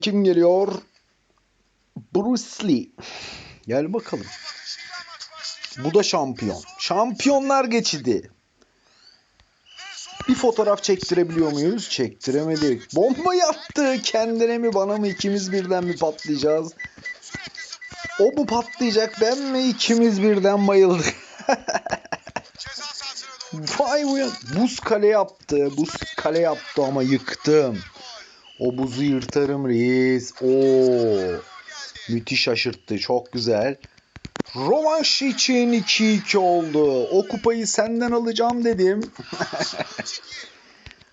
Kim geliyor? Bruce Lee. Gel bakalım. Bu da şampiyon. Şampiyonlar geçidi. Bir fotoğraf çektirebiliyor muyuz? Çektiremedik. Bomba yattı. Kendine mi bana mı ikimiz birden mi patlayacağız? O mu patlayacak ben mi ikimiz birden bayıldık. Vay bu. Buz kale yaptı. Buz kale yaptı ama yıktım. O buzu yırtarım reis. Oo. Müthiş şaşırttı. Çok güzel. Rovanş için 2-2 oldu. O kupayı senden alacağım dedim.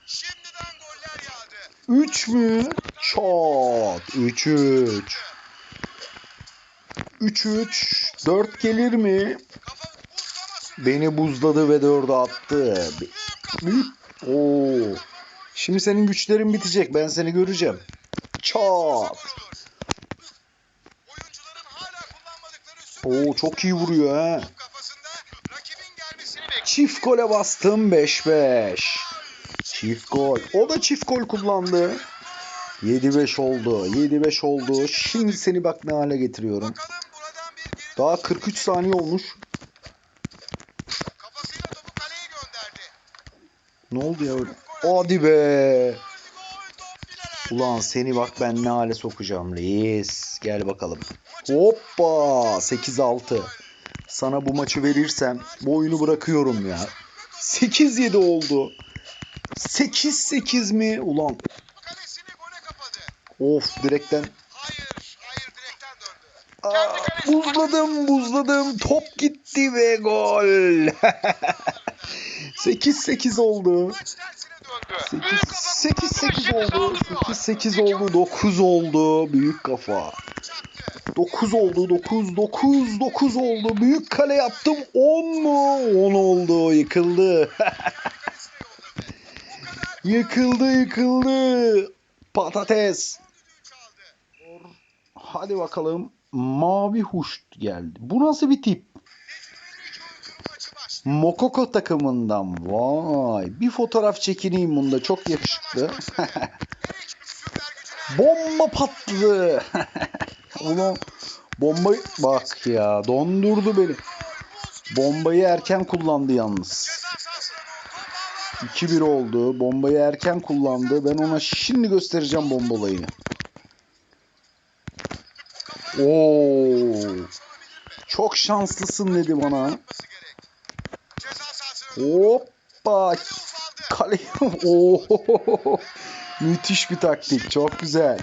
Şimdiden goller yağdı. 3 mü? Çat. 3-3. 3-3. 4 gelir mi? Beni buzladı ve 4'e attı. Büyük. Oo. Şimdi senin güçlerin bitecek. Ben seni göreceğim. Çat. Oo çok iyi vuruyor ha. Çift gole bastım 5-5. Çift gol. O da çift gol kullandı. 7-5 oldu. 7-5 oldu. Şimdi seni bak ne hale getiriyorum. Daha 43 saniye olmuş. Ne oldu ya öyle? Hadi be. Ulan seni bak ben ne hale sokacağım reis. Gel bakalım. Hoppa 8-6. Sana bu maçı verirsem bu oyunu bırakıyorum ya. 8-7 oldu. 8-8 mi? Ulan of direkten. Aa, buzladım buzladım top gitti ve gol. 8-8 oldu. Maç tersine döndü. 8 Büyük kafa 8 8 kullandı, oldu. şimdi 8 8 oldu. 9 oldu. Büyük kafa. Çaktı. 9 oldu. 9 9 9 oldu. Büyük kale yaptım. 10 mu? 10 oldu. Yıkıldı. yıkıldı yıkıldı. Patates. Hadi bakalım. Mavi huş geldi. Bu nasıl bir tip? Mokoko takımından. Vay. Bir fotoğraf çekineyim bunda. Çok yakışıklı. Bomba patladı. Ulan bombayı bak ya dondurdu beni. Bombayı erken kullandı yalnız. ceza sahasına doğru 2-1 oldu. Bombayı erken kullandı. Ben ona şimdi göstereceğim bombalayı. Oo. Çok şanslısın dedi bana. Hoppa. Kale. Oo. Müthiş bir taktik. Çok güzel.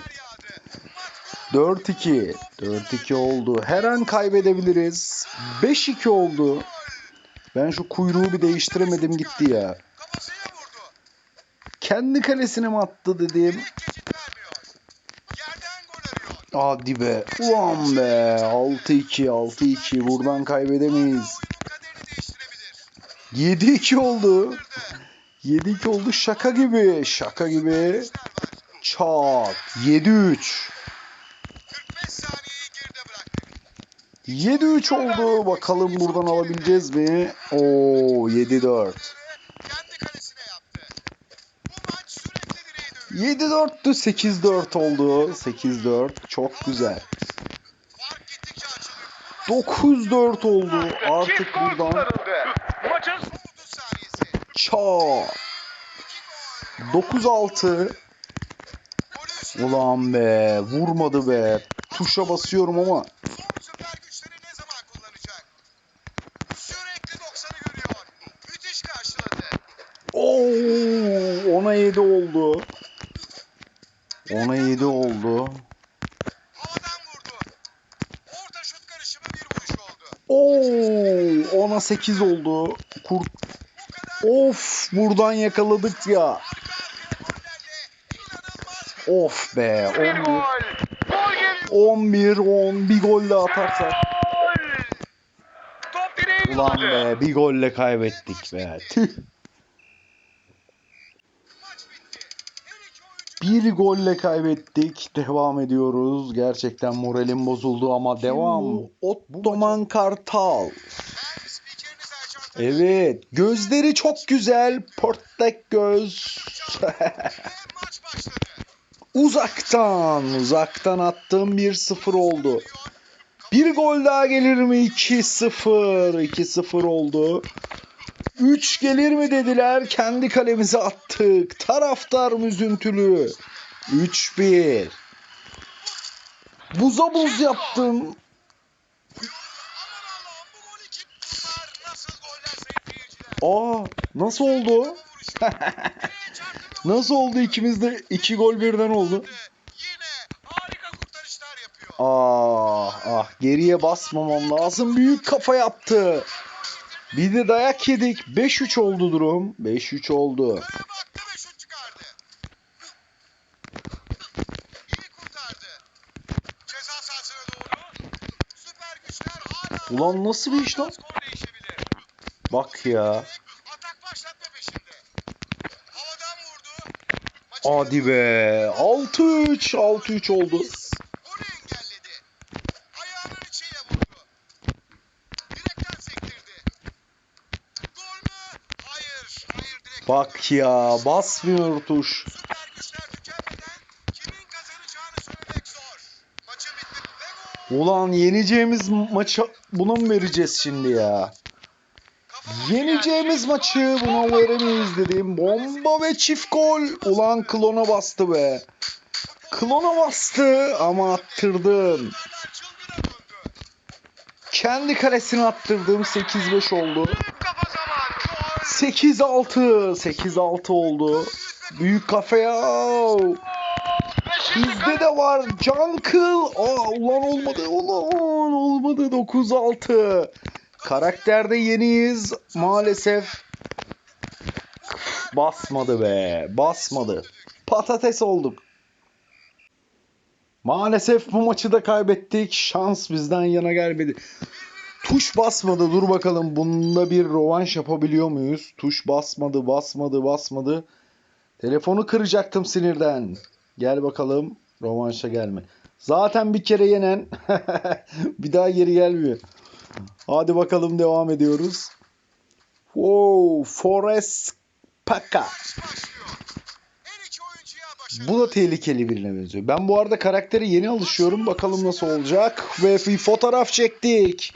Goller yağdı. 4-2. 4-2 oldu. Her an kaybedebiliriz. 5-2 oldu. Ben şu kuyruğu bir değiştiremedim gitti ya. Kendi kalesine mi attı dedim. Hadi be. Ulan be. 6-2 6-2. Buradan kaybedemeyiz. Oyunun kaderini değiştirebilir. 7-2 oldu. Kırdı. 7-2 oldu. Şaka gibi. Şaka gibi. Çat. 7-3. 45 saniyeyi geride bıraktık. 7-3 oldu. Bakalım buradan alabileceğiz mi? Oo 7-4. Kendi kalesine yaptı. Bu maç sürekli direği dövüyor. 7-4'tü 8-4 oldu. 8-4 çok güzel. Fark gittikçe açılır. 9-4 oldu. Artık buradan Maçın son 30 gol. 9-6. Golü üstüne Ulan be vurmadı be. Tuşa basıyorum ama son süper güçleri ne zaman kullanacak? Sürekli 90'ı görüyor. Müthiş karşıladı. Oo, ona 7 oldu. Ona 7 oldu. Oo, ona 8 oldu. Kurt Of buradan yakaladık ya. Of be 11 Gol geliyor. 11 10 bir gol daha atarsak. Ulan be bir golle kaybettik be. Tüh. Bir golle kaybettik. Devam ediyoruz. Gerçekten moralim bozuldu ama devam. Ottoman Kartal. Evet. Gözleri çok güzel. Portek göz. Uzaktan, uzaktan attığım 1-0 oldu. Bir gol daha gelir mi? 2-0. 2-0 oldu. 3 gelir mi dediler. Kendi kalemize attık. Taraftar müzüntülü. 3-1. Buza buz yaptım. Aa, nasıl oldu? Nasıl oldu ikimiz de iki gol birden oldu? Ah ah geriye basmamam lazım. Büyük kafa yaptı. Bir de dayak yedik. 5-3 oldu durum. 5-3 oldu. Ulan nasıl bir iş lan? Bak ya. Hadi be. 6-3. 6-3 oldu. Bak ya. Basmıyor tuş. Ulan yeneceğimiz maça buna mı vereceğiz şimdi ya? Yeneceğimiz maçı buna veremeyiz dedim. Bomba ve çift gol. Ulan klona bastı be. Klona bastı ama döndü. Kendi kalesine attırdım. 8-5 oldu. Büyük kafa zamanı. Gol. 8-6. 8-6 oldu. Büyük kafaya. Bizde de var. Can kıl. Aa, ulan olmadı. Ulan olmadı. 9-6. Karakterde yeniyiz. Maalesef basmadı be. Basmadı. Patates olduk. Maalesef bu maçı da kaybettik. Şans bizden yana gelmedi. Tuş basmadı. Dur bakalım bunda bir rovanş yapabiliyor muyuz? Tuş basmadı, basmadı, basmadı. Telefonu kıracaktım sinirden. Gel bakalım. Rovanşa gelme. Zaten bir kere yenen bir daha geri gelmiyor. Hadi bakalım devam ediyoruz. Wow, Forest Paka. Bu da tehlikeli birine benziyor. Ben bu arada karaktere yeni alışıyorum. Bakalım nasıl olacak. Ve bir fotoğraf çektik.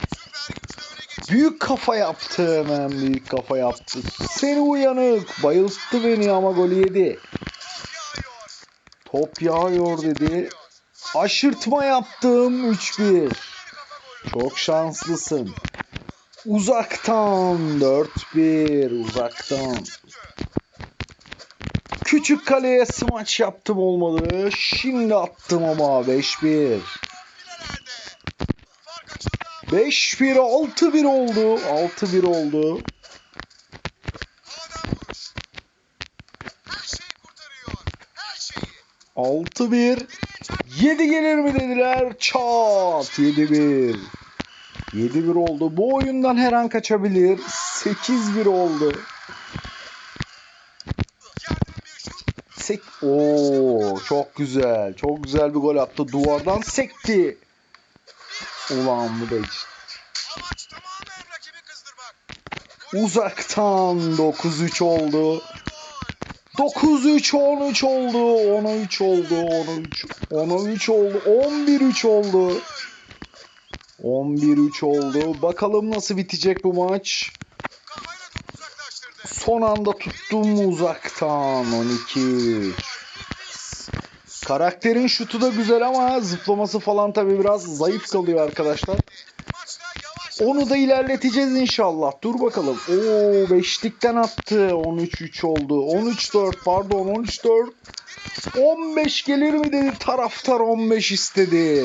Büyük kafa yaptı hemen büyük kafa yaptı. Seni uyanık. Bayılttı beni ama golü yedi. Top yağıyor dedi. Aşırtma yaptım 3-1. Çok şanslısın. Uzaktan 4-1 uzaktan. Küçük kaleye smaç yaptım olmadı. Şimdi attım ama 5-1. Fark açıldı ama 5-1 6-1 oldu. 6-1 oldu. havadan vuruş. Her şeyi kurtarıyor. Her şeyi. 6-1. Direğe çarp. 7 gelir mi dediler. Çat 7-1. 7-1 oldu. Bu oyundan her an kaçabilir. 8-1 oldu. Sek Oo çok güzel. Çok güzel bir gol attı. Duvardan sekti. Ulan bu da kızdırmak. Uzaktan 9-3 oldu. Gol. 9-3 13 oldu. 10-3 oldu. 10-3 10-3 oldu. 11-3 oldu. 11-3 oldu. Bakalım nasıl bitecek bu maç. Son anda tuttum uzaktan 12. Karakterin şutu da güzel ama zıplaması falan tabi biraz zayıf kalıyor arkadaşlar. Onu da ilerleteceğiz inşallah. Dur bakalım. Oo beşlikten attı. 13-3 oldu. 13-4 pardon 13-4. 15 gelir mi dedi. Taraftar 15 istedi.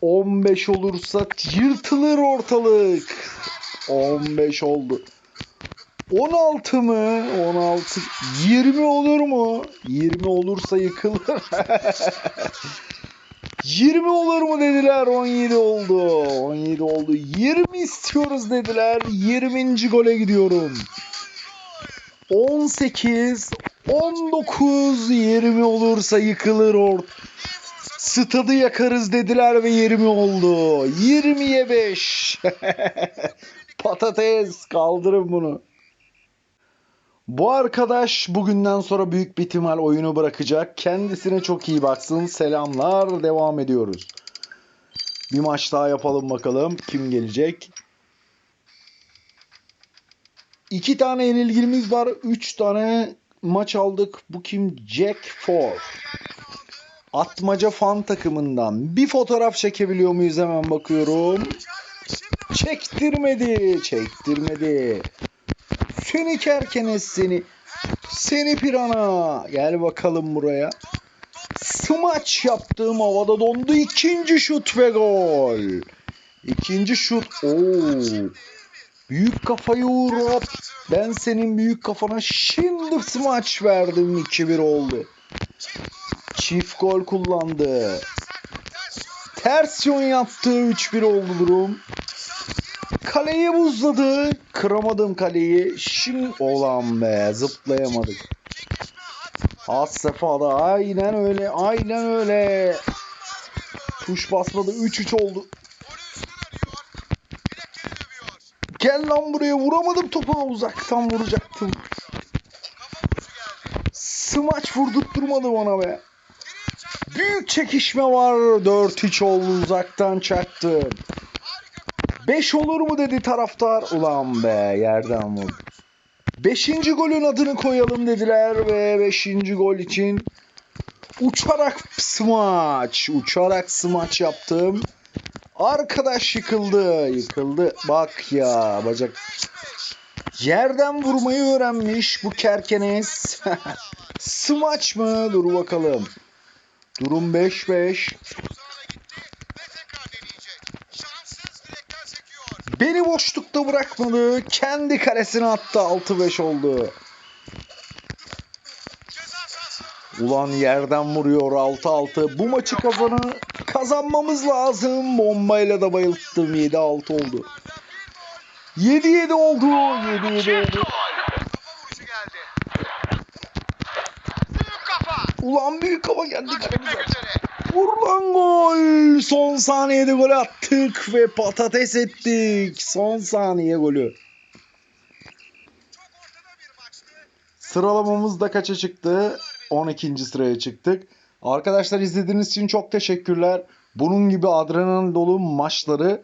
15 olursa yırtılır ortalık. 15 oldu. 16 mı? 16. 20 olur mu? 20 olursa yıkılır. 20 olur mu dediler. 17 oldu. 17 oldu. 20 istiyoruz dediler. 20. gole gidiyorum. 18 19 20 olursa yıkılır or. Stadı yakarız dediler ve 20 oldu. 20'ye 5. Patates kaldırın bunu. Bu arkadaş bugünden sonra büyük bir ihtimal oyunu bırakacak. Kendisine çok iyi baksın. Selamlar. Devam ediyoruz. Bir maç daha yapalım bakalım. Kim gelecek? İki tane yenilgimiz var. Üç tane maç aldık. Bu kim? Jack Ford. Atmaca fan takımından. Bir fotoğraf çekebiliyor muyuz hemen bakıyorum. Çektirmedi. Çektirmedi. Seni kerkenes seni. Seni pirana. Gel bakalım buraya. Smaç yaptığım havada dondu. İkinci şut ve gol. İkinci şut. Oo. Büyük kafayı uğrap. Ben senin büyük kafana şimdi smaç verdim. 2-1 oldu. Çift gol kullandı. Ters yön yaptı. 3-1 oldu durum. Kaleyi buzladı. Kıramadım kaleyi. Şimdi olan be zıplayamadık. Has sefada aynen öyle aynen öyle. Tuş basmadı 3-3 oldu. Gel lan buraya vuramadım topa uzaktan vuracaktım. Smaç vurdurtturmadı bana be. Büyük çekişme var. 4-3 oldu uzaktan çaktım. 5 olur mu dedi taraftar. Ulan be yerden vurdu. Beşinci golün adını koyalım dediler ve beşinci gol için uçarak smaç, uçarak smaç yaptım. Arkadaş yıkıldı, yıkıldı. Bak ya bacak. Yerden vurmayı öğrenmiş bu kerkenes. smaç mı? Dur bakalım. Durum 5-5. Beni boşlukta bırakmadı. Kendi kalesine attı. 6-5 oldu. Ulan yerden vuruyor 6-6. Bu maçı kazanı kazanmamız lazım. Bombayla da bayılttım. 7-6 oldu. 7-7 oldu. 7-7 oldu. Ulan büyük kafa geldi. Vur lan gol. Son saniyede gol attık ve patates ettik. Son saniye golü. Sıralamamız da kaça çıktı? 12. sıraya çıktık. Arkadaşlar izlediğiniz için çok teşekkürler. Bunun gibi adrenalin dolu maçları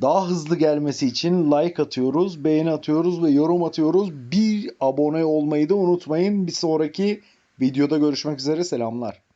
daha hızlı gelmesi için like atıyoruz, beğeni atıyoruz ve yorum atıyoruz. Bir abone olmayı da unutmayın. Bir sonraki videoda görüşmek üzere. Selamlar.